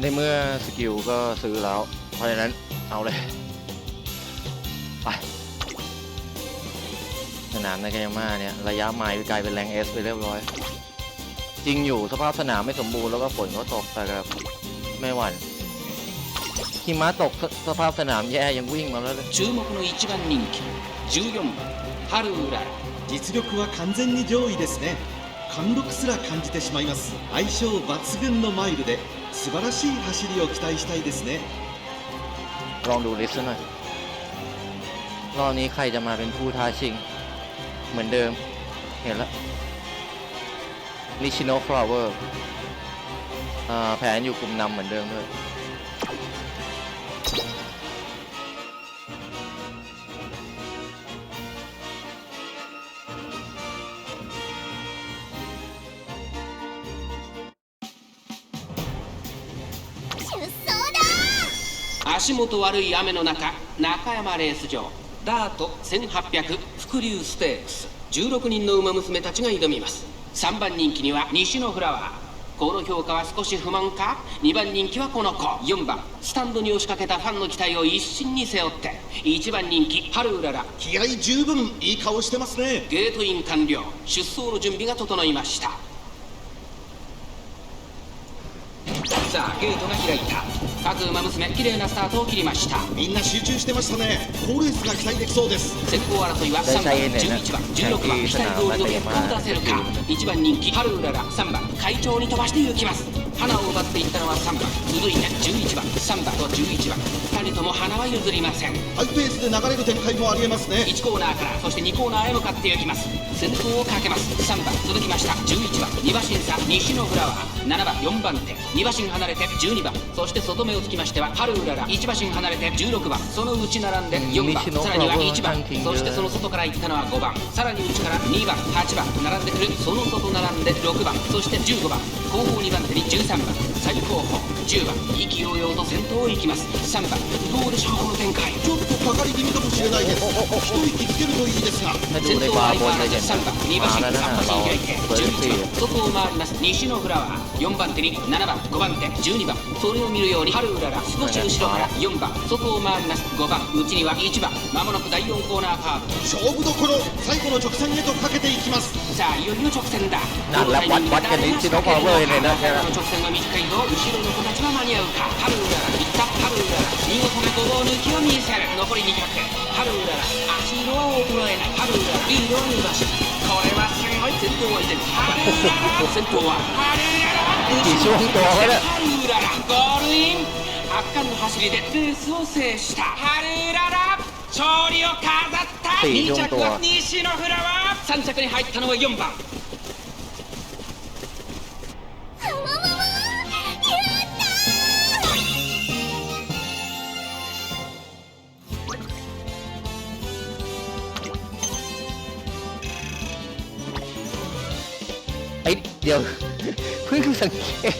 ในเมื่อสกิลก็ซื้อแล้ว เพราะฉะนั้นเอาเลย ไป สนามในกายาม่าเนี่ย ระยะไมล์กลายเป็นแรงเอสไปเรียบร้อย จริงอยู่สภาพสนามไม่สมบูรณ์แล้วก็ฝนก็ตกแต่แบบไม่หวั่นหิมะตกสสภาพสนามแย่ยังวิ่งมาแล้วเลย 注目の1番人気14番ハルウララ実力は完全に上位ですね貫禄すら感じてしまいます相性抜群のマイルで 素晴らしい走りを期待したいですね ลองดูลิสต์หน่อย รอบนี้ใครจะมาเป็นผู้ท้าชิง เหมือนเดิม เห็นแล้วนิชิโนฟลาวเวอร์แผนอยู่กลุ่มนำเหมือนเดิมด้วย 足元悪い雨の中中山レース場ダート1800伏流ステークス16人の馬娘たちが挑みます。3番人気には西のフラワー。この評価は少し不満か？2番人気はこの子。4番スタンドに押しかけたファンの期待を一身に背負って。1番人気ハルウララ気合十分いい顔してますね。ゲートイン完了。出走の準備が整いましたさあゲートが開いた。各馬娘綺麗なスタートを切りました。みんな集中してましたね。好レースが期待できそうです。先行争いは3番、11番、16番、期待通りの結果を出せるか1番人気、ハルウララ3番、会長に飛ばして行きます花を奪っていったのは3番続いて11番、3番と11番。2人とも花は譲りません。ハイペースで流れる展開もありえますね。1コーナーからそして2コーナーへ向かって行きます。先頭をかけます。3番続きました。11番。2馬身差西のフラワー7番4番手。2馬身離れて12番。そして外目をつきましてはハルウララ1馬身離れて16番。その内並んで4番。さらにはフラワー1番そしてその外から行ったのは5番。さらに内から2番8番。並んでくる。その外並んで6番。そして15番。後方2番手に13 番最後方10番意気揚々と先頭を行きます3番どうでしょうこの展開ちょっとかかり気味かもしれないです一息つけるといいですが ถ้าดู 先 ใน 頭 บา は ร์บน 相変わ จะ らずเห็น3番2馬身มาแล้ว 3 นะ 馬 เรา 身開いてเฟิร์ส11ซี番外を回ります西のフラワー4番手に7番5番手12番それを見るように春うらら少し後ろから4番外を回ります5番内には1番まもなく第4コーナーカーブ勝負どころ最後の直線へとかけていきますさあいよいよ直線だなんだどのタイミングでワッワッ誰が仕掛けるのかワッワッワッねなんかこの直 間の短いの後ろの子たちは間に合うか。春うららラいったハルウラ見事なごぼう抜きを見せる。残り200ハルウらラ足色は衰えない。春うららラリードは伸ばしこれはすごい先頭はいてる春うららラ先頭は。春うらら一ララ後ろにハ春うららゴールイン。圧巻の走りでレースを制した。春うららラ勝利を飾った。2着は西のフラワー3着に入ったのは4番。 ดียว เพิ่งสังเกต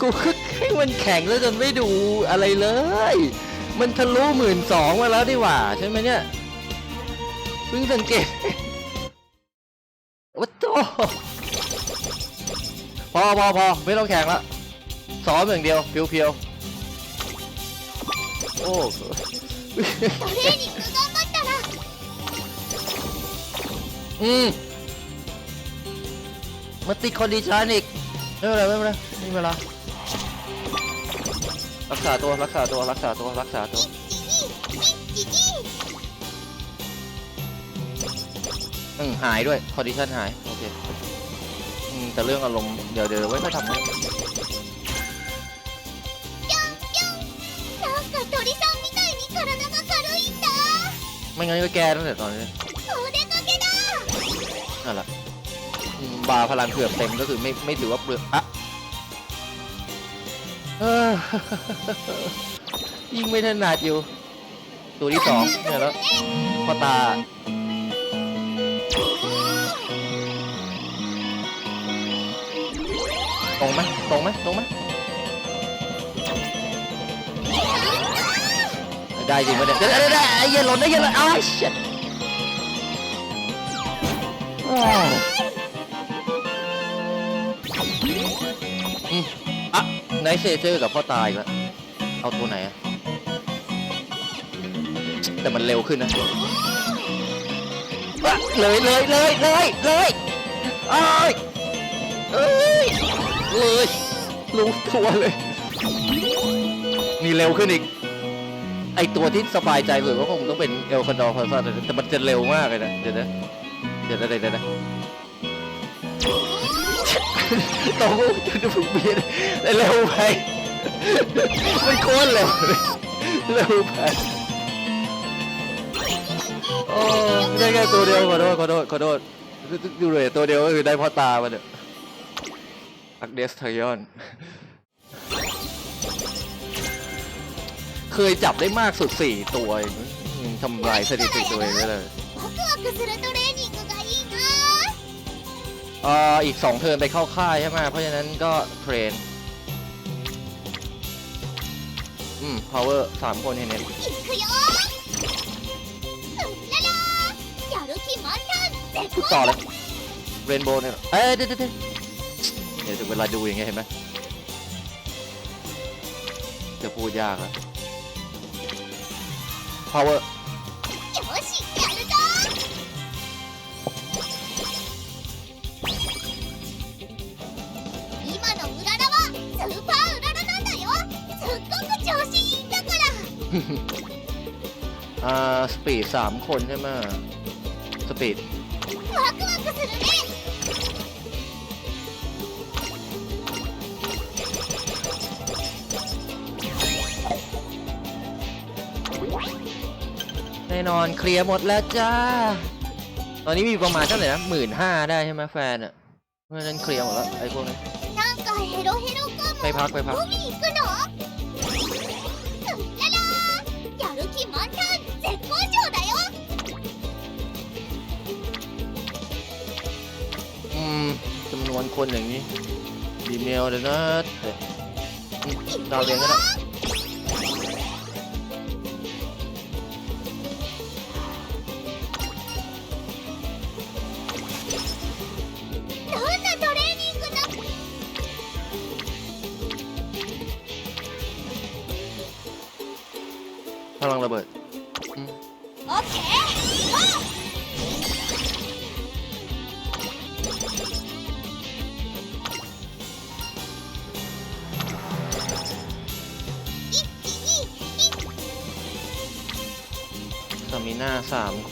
กูคึกให้มันแข็งแล้วจนไม่ดูอะไรเลย มันทะลุหมื่นสองมาแล้วดีกว่าใช่ไหมเนี่ยเพิ่งสังเกตวัตโตพอพอพอไม่ต้องแข่งละซ้อมอย่างเดียวเพียวๆโอ้อืม มาติดคอนดิชันอีกไม่เป็นไรไม่เป็นไรไม่เวลารักษาตัวรักษาตัวรักษาตัวรักษาตัวอืมหายด้วยคอนดิชันหายโอเคอืมแต่เรื่องอารมณ์เดี๋ยวเดี๋ยวไว้ค่อยทำนะไม่งั้นก็แกตั้งแต่ตอนนี้นั่นแหละ บาร์พลังเกือบเต็มก็คือไม่ไม่ถือว่าเปลือกอะยิ่งไม่ถนัดอยู่ ตัวที่สองเนี่ยแล้วพอตาตรงไหมตรงไหมตรงไหมได้จริงปะเนี่ยเดี๋ยวเดี๋ยวเดี๋ยวไอ้เหี้ยหล่นไอ้เหี้ยหล่นอ้าวเอืมอะไนเซเจอร์กับพ่อตายอีกแล้วเอาตัวไหนอะแต่มันเร็วขึ้นนะอะเลยเลยเลยเลยเลยเอ้ยเอ้ยเลยรู้ตัวเลยนี่เร็วขึ้นอีก ไอตัวที่สบายใจสุดก็คงต้องเป็นเอลคอนดอร์พาซาแต่มันจะเร็วมากเลยนะ เดี๋ยวนะ เดี๋ยวนะเดี๋ยวนะ เดี๋ยวนะโตจะถูกเบียดเร็วไปมันโคตรเร็วเลยเร็วไปโอ้ได้แค่ตัวเดียวขอโทษขอโทษขอโทษดูเลยตัวเดียวก็คือได้พ่อตามาเนี่ยอักเดสเทยอน เคยจับได้มากสุดสี่ตัวทำลายสถิติตัวเองได้เลย เอ่ออีก 2 เทินไปเข้าค่ายใช่ไหมเพราะฉะนั้นก็เทรน อืม power สามคนเห็นไหมพูดต่อเลยเรนโบว์เนี่ยเอ้ยเดี๋ยวเดี๋ยวเดี๋ยวถึงเวลาดูอย่างเงี้ยเห็นไหมจะพูดยากอะ power อ่าสปีดสามคนใช่ไหมสปีดแน่นอนเคลียร์หมดแล้วจ้า ตอนนี้มีประมาณเท่าไหร่นะหมื่นห้าได้ใช่ไหมแฟนอะเพราะฉะนั้นเคลียร์หมดแล้วไอ้พวกนี้ไปพักไปพักำนวนคนอย่างนี้ ดีเมลเดี๋ยวนะเดี๋ยวอืม行くดาวเรียนก็ได้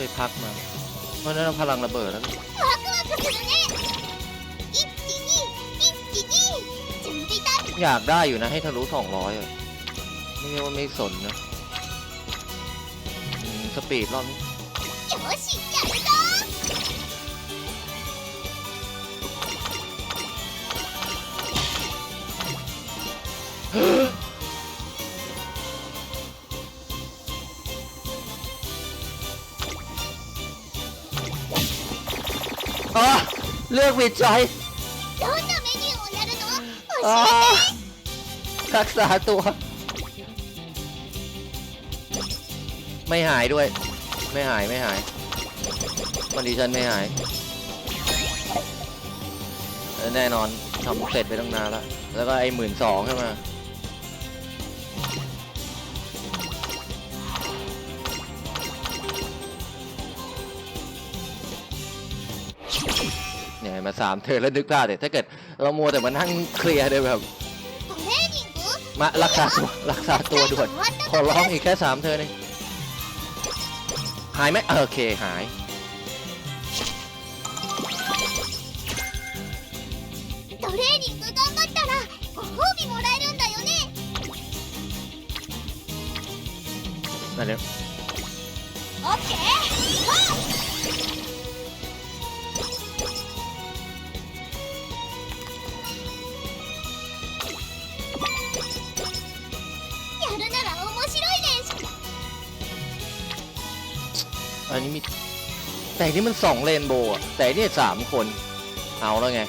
ไปพักมาเพราะนั้นเราพลังระเบิดแล้วอยากได้อยู่นะให้ทะลุสองร้อยไม่ใช่ว่าไม่สนนะสปีดรอบนี้ อ่ะเลือกวิดใจ どんなメニューをやるの อ่ะ 教えて รักษาตัว ไม่หายด้วย ไม่หายไม่หายคอนดิชันไม่หายเออแน่นอนทำเสร็จไปตั้งนานแล้ว แล้วก็ไอ้หมื่นสองใช่ไหมเนี่ยมา สามเธอแล้วนึกไาพเด็ถ้าเกิดเรามัวแต่มานั่งเคลียร์เลยแบบมารักษาตัวรักษาตัวด่วนขอร้องอีกแค่สามเธอเลยหายไหมโอเคหายトレーニ นนี้มีแต่นี่มันสองเลนโบว์แต่นนี่สามคน เอาแล้วไง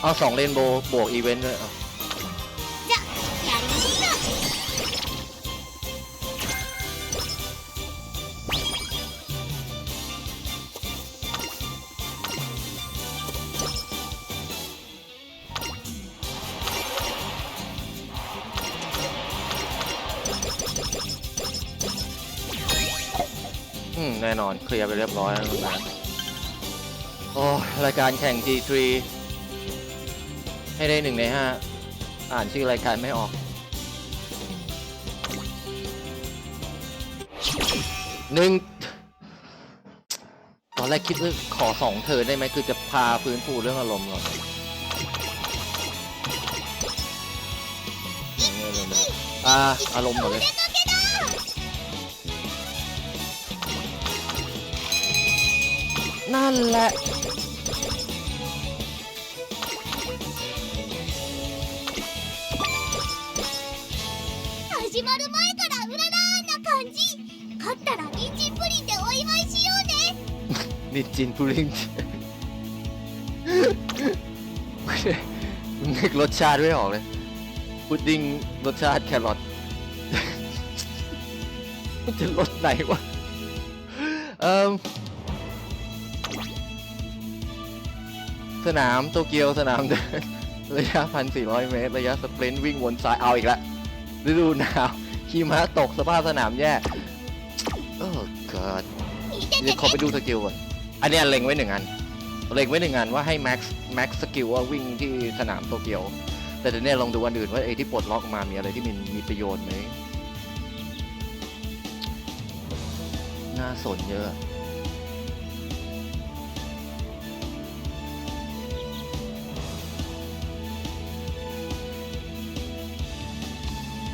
เอาสองเลนโบว์บวกอีเวนต์ด้วย แน่นอนเคลียร์ไปเรียบร้อยแล้วนะโอ้รายการแข่ง G3 ให้ได้หนึ่งในห้าอ่านชื่อรายการไม่ออกหนึ่งตอนแรกคิดว่าขอสองเธอได้ไหมคือจะพาฟื้นฟูเรื่องอารมณ์ก่อนอย่างเงี้ยเลยนะอ่าอารมณ์หมดเลย นั่นแหละ 始まる前からうららーな感じ勝ったら人参プリンでお祝いしようね นิจินพูลิงนึกรสชาติไม่ออกเลย พุดดิ้งรสชาติแครอท มันจะรสไหนวะ เอ่ม สนามโตเกียวสนามเดินระยะ 1,400 เมตร ระยะสปรินต์วิ่งวนซ้ายเอาอีกแล้วฤดูหนาวหิมะตกสภาพสนามแย่เอ้ god เดี๋ยวขอไปดูสกิลก่อน อันนี้เล็งไว้หนึ่งอัน เล็งไว้หนึ่งอันว่าให้แม็กซ์แม็กซ์สกิลว่าวิ่งที่สนามโตเกียว แต่เดี๋ยวนี้ลองดูวันอื่นว่าไอ้ที่ปลดล็อกมามีอะไรที่มัมีประโยชน์ไหมน่าสนเยอะ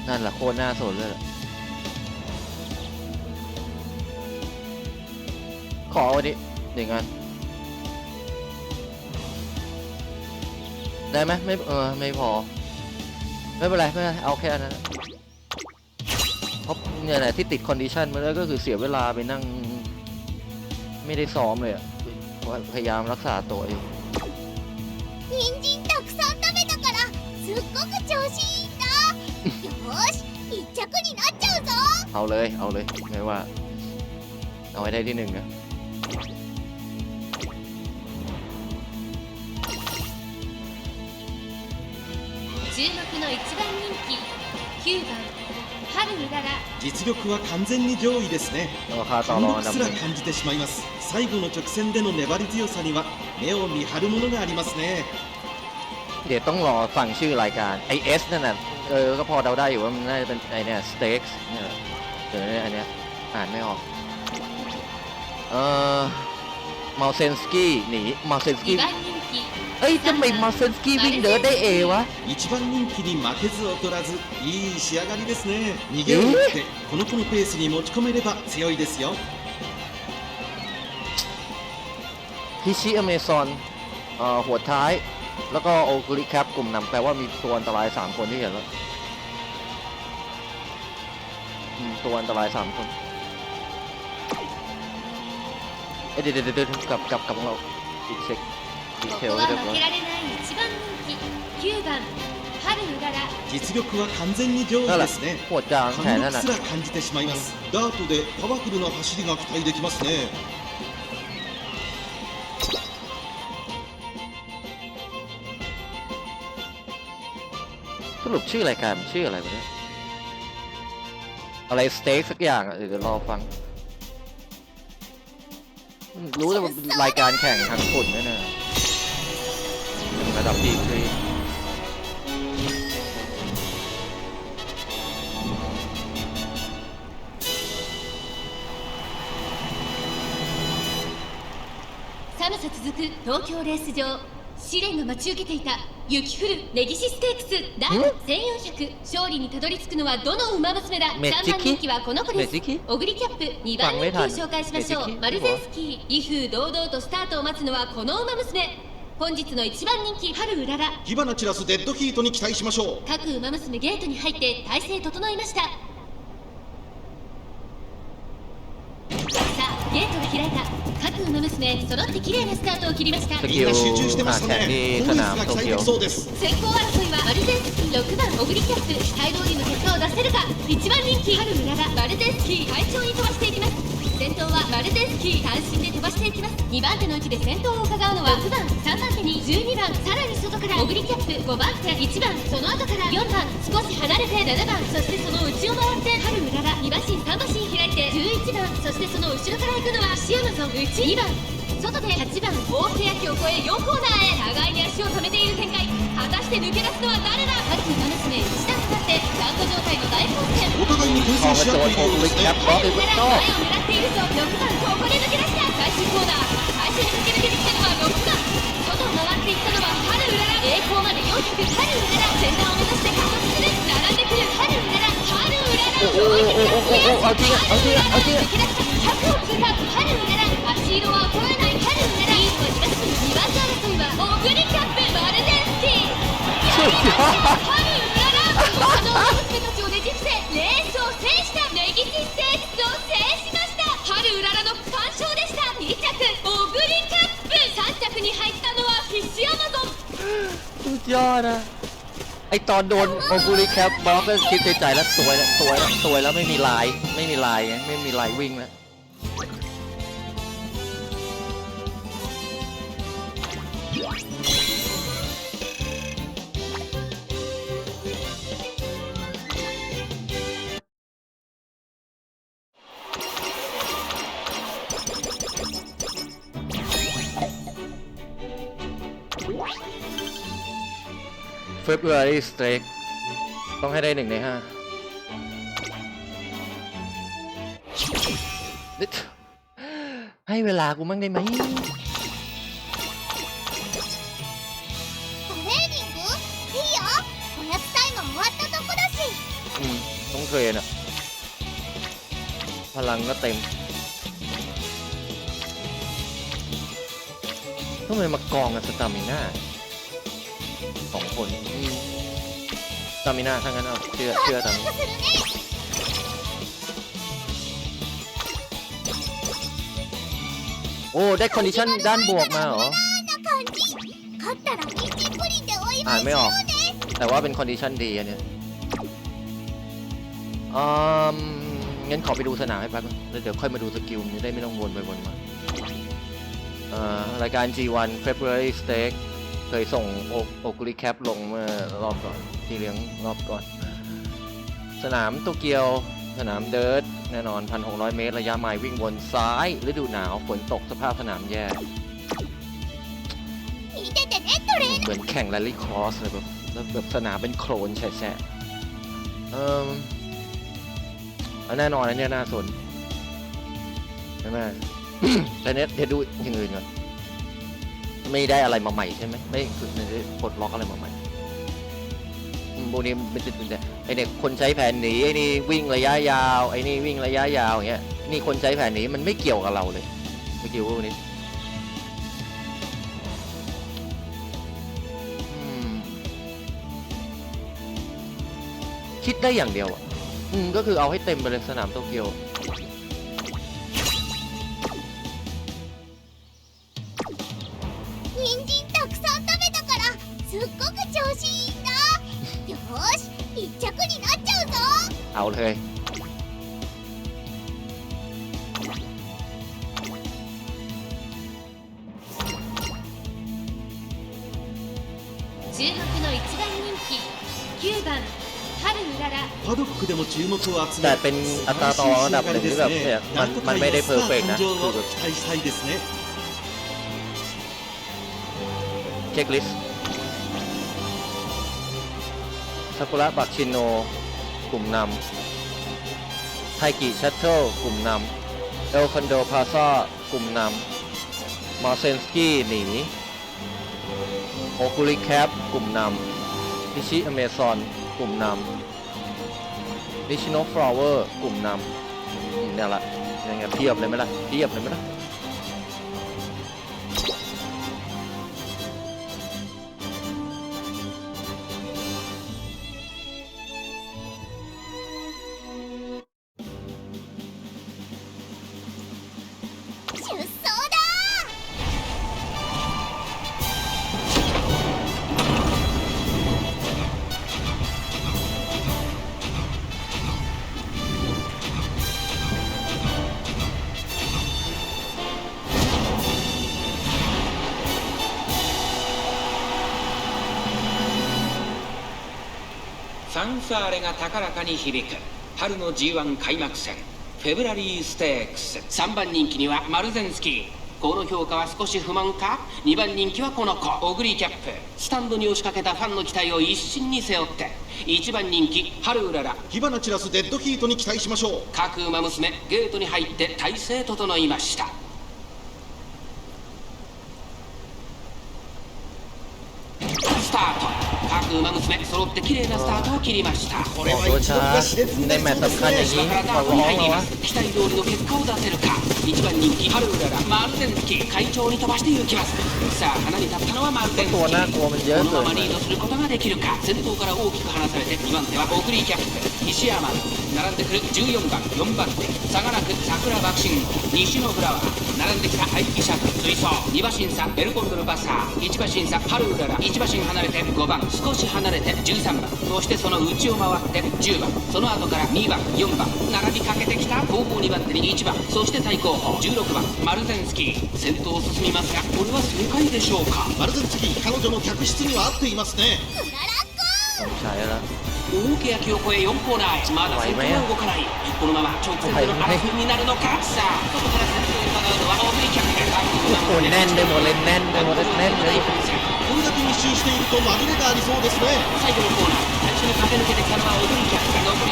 นั่นแหละโคตรน่าสนเลยล่ะ ขอวันนี้หนึ่งอัน ได้ไหมไม่เออไม่พอ ไม่เป็นไรไม่เป็นไรเอาแค่นั้นนะเพราะเนี่ยแหละที่ติดคอนดิชันมาแล้วก็คือเสียเวลาไปนั่ง ไม่ได้ซ้อมเลยอะพยายามรักษาตัวอยู่ 人参たくさん食べたからすっごく調子いい 100になっちゃうぞเอาเลย เอาเลยไม่ว่า เอาไว้ได้ที่หนึ่งนะ注目の一番人気9ที่らら実力は完全に上位ですねเอาค่าต่อ単รอง独อันดับすหらนึ่ง感じてしまいます最後の直線での粘り強さには目を見張るものがありますねเดี๋ยวต้องรอฟังชื่อรายการไอเอสนั่นน่ะ เออ ก็พอเดาได้อยู่ว่ามันน่าจะเป็นไอเนี่ยสเต็กเนี่ยแหละเดี๋ยวนี้อันเนี้ยอ่านไม่ออก เออมาเซนสกี้หนีมาเซนสกี้ 2番人気 เอ้ยทำไมมาเซนสกี้วิ่งเดินได้เอวะ 一番人気に負けず劣らずいい仕上がりですね逃げを打ってこの子のペースに持ち込めれば強いですよ ฮิชิอเมซอนเอ่อหัวท้าย แล้วก็โอคุริแคปกลุ่มนำแปลว่ามีตัวอันตราย 3 คนที่เห็นแล้วอืมตัวอันตราย 3 คน เอ้ยเดี๋ยวเดี๋ยวเดี๋ยวกลับกลับกลับของเราอีกเช็คดี こ เท こ ล は ให้เรียบร้อย 負けられない一番人気9番春うらら実力は完全に上位ですね ปวดกลางแขน 貫 นั่น 禄 น่ะ すら感じてしまいますダートでパワフルな走りが期待できますね รุปชื่อรายการมันชื่ออะไรวะเนี่ยอะไรสเต็กสักอย่างอ่ะเดี๋ยวรอฟัง รู้แต่ว่ารายการแข่งทางฝุ่นแน่ๆระดับดีทรี 寒さ続く東京レース場試練が待ち受けていた 雪降る根岸ステークス。ダート1400勝利にたどり着くのはどの馬娘だ。メッチキ？3番人気はこの子です。オグリキ？ャップ。2番人気を紹介しましょう。マルゼンスキー。威風堂々とスタートを待つのはこの馬娘。本日の一番人気春うらら。火花散らすデッドヒートに期待しましょう。各馬娘ゲートに入って体勢整いました。開いた各馬娘揃って綺麗なスタートを切りました。みん集中してまね。ーが期待できそうです。先行争いはバルゼンスキー6番オグリキャップ大通りの結果を出せるか。1番人気春村がマルゼンスキー快長に飛ばしていきます。先頭はマルゼンスキー単身で飛ばしていきます。2番手の位置で先頭を伺うのは6番3番手に12番さらに外からオグリキャップ5番手1番その後から4番少し離れて7番そしてその内を回って春うらら2馬身3馬身開いて11番そしてその後ろから行くのはシアマゾン内2番外で8番大手焼きを越え4コーナーへ互いに足を止めている展開。果たして抜け出すのは誰だ？マルチマ一段となって断固状態の大混戦お互いに牽制し合っているようですねタイムから前を狙っているぞ6番ここで抜け出した最終コーナー最初に抜け抜けてきたのは6番外を回っていったのは春うらら栄光まで400春うらら先端を目指して加速する並んでくる春うらら春うららおおおおおお開けが開けが開けが抜け出した100を通過春うらら足色は衰えない เจียนะก็สุดยอดนะไอตอนโดนโอคุริแคปบล็อกแล้วคิดในใจแล้วสวยแล้วสวยแล้วสวยแล้วไม่มีลายไม่มีลายไม่มีลายวิ่งแล้ว February Strike ต้องให้ได้หนึ่งในห้าให้เวลากูมั่งได้ไหมต้องเคยนะพลังก็เต็ม ทำไมมากองกับสตามิน่าสองคนสตามิน่าทั้งนั้นเอาเชื่อเชื่อตามโอ้ได้คอนดิชันด้านบวกมาเหรออ่านไม่ออก แต่ว่าเป็นคอนดิชันดีอันเนี้ยอืมงั้นขอไปดูสนามให้แป๊บแล้วเดี๋ยวค่อยมาดูสกิลนี้ได้ไม่ต้องวนไปวนมา รายการ G1 February Steak เคยส่งโอกรีแคปลงเมื่อรอบก่อน ที่เลี้ยงรอบก่อน สนามโตเกียว สนามเดิร์ดแน่นอน 1,600 เมตร ระยะไมล์วิ่งวนซ้าย ฤดูหนาว ฝนตกสภาพสนามแย่เหมือนแข่งแรลลี่ครอสเลยแบบแบบสนามเป็นโคลนแฉะเออแน่นอนนะเนี่ยน่าสนใช่ไหม แต่เนี้ยเดี๋ยวดูอย่างอื่นก่อนไม่ได้อะไรมาใหม่ใช่ไหมไม่คือไม่ได้ปลดล็อกอะไรมาใหม่อืมพวกนี้มันจะเป็นไอเนี่ยคนใช้แผนหนีไอ้นี่วิ่งระยะยาวไอ้นี่วิ่งระยะยาวอย่างเงี้ยนี่คนใช้แผนหนีมันไม่เกี่ยวกับเราเลยไม่เกี่ยวกับพวกนี้คิดได้อย่างเดียวอะอืมก็คือเอาให้เต็มไปเลยสนามโตเกียว 注目の一番人気9番春うららパドックでも注目を集め แต่เป็นอัตราต่ออันดับหนึ่งที่แบบเนี่ยมัน なんと มัน か ไม่ได้ ス เพ タ อร์เฟ ー กต์นะ 誕生 คือ を แบบ 期待したいですね เช็คลิสต์ซากุระบักชินโน กลุ่มนำไทกิชัตเทิลกลุ่มนำ เอลคันโดพาซากลุ่มนำมาเซนสกี้หนีโอคุริแคปกลุ่มนำนิชิอเมซอนกลุ่มนำนิชิโนฟลาวเวอร์กลุ่มนำนี่แหละยังไงเทียบเลยไหมล่ะเทียบเลยไหมล่ะ ファンファーレが高らかに響く。春の G1 開幕戦フェブラリーステークス3番人気にはマルゼンスキー。この評価は少し不満か？2番人気はこの子。オグリキャップ。スタンドに押しかけたファンの期待を一身に背負って。1番人気春うらら。火花散らすデッドヒートに期待しましょう。各馬娘ゲートに入って体勢整いましたスタート各馬娘揃って綺麗なスタートを切りました。これは一度ですね期待通りの結果を出せるか。1番人気ハルウラマルテンスキー会長に飛ばして行きます。さあ花に立ったのはマルテンスキーこのままリードすることができるか先頭から大きく離されて2番手はオクリーキャプ。テン西山並んでくる14番4番手。さがなく桜爆心西のフラワー。並んできた廃棄車水槽2馬審査ベルコンドルバサー。1馬審査ハルウララ1馬身離れて5番。少し離れて13番。そしてその内を回って10番。その後から2番4番。並びかけてきた。後方2番手に1番。そして対抗。16番マルゼンスキー先頭を進みますがこれは正解でしょうかマルゼンツキー彼女の客室には合っていますねクララコ ใช่แล้ว 大欅を越え4コーナーへまだ先頭は動かないこのまま直線での争いになるのかさあ外から先頭を伺うのはオブリキャップ โอ้แน่นไปหมดเลยแน่นไปหมดเลยแน่นเลย これだけ密集していると紛れがありそうですね最後のコーナー最初に駆け抜けてきたのはオブリキ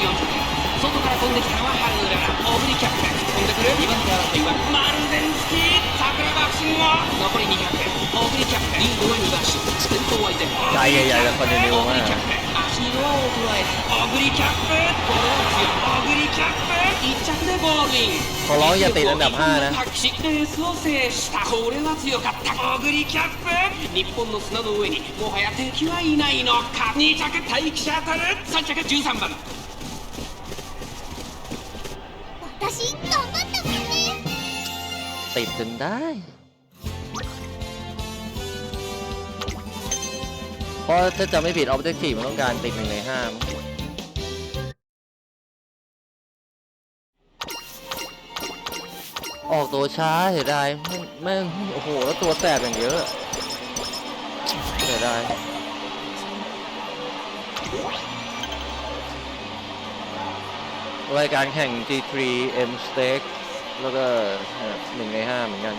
残り200点オブリキャップリードは2馬身先頭は相手 ใจใหญ่ๆแบบคอนติเนีย オブ มา リ ก キャップ足にドアを捉えオブリキャップこれは強いオブリキャップ1着でゴールイン ขอร้องอย่าติดอันดับ5นะ 発揮しレースを制したこれは強かったオグリキャップ日本の砂の上にもはや敵はいないのか2着待機者当たる3着13番私頑張ったもんね ติดจนได้ เพราะถ้าจะไม่ผิดออบเจกตีมันต้องการติดหนึ่งในห้าออกตัวช้าเสียดายแม่งโอ้โห แล้วตัวแสบอย่างเยอะเสียดายรายการแข่ง G3 M Stake แล้วก็หนึ่งในห้าเหมือนกัน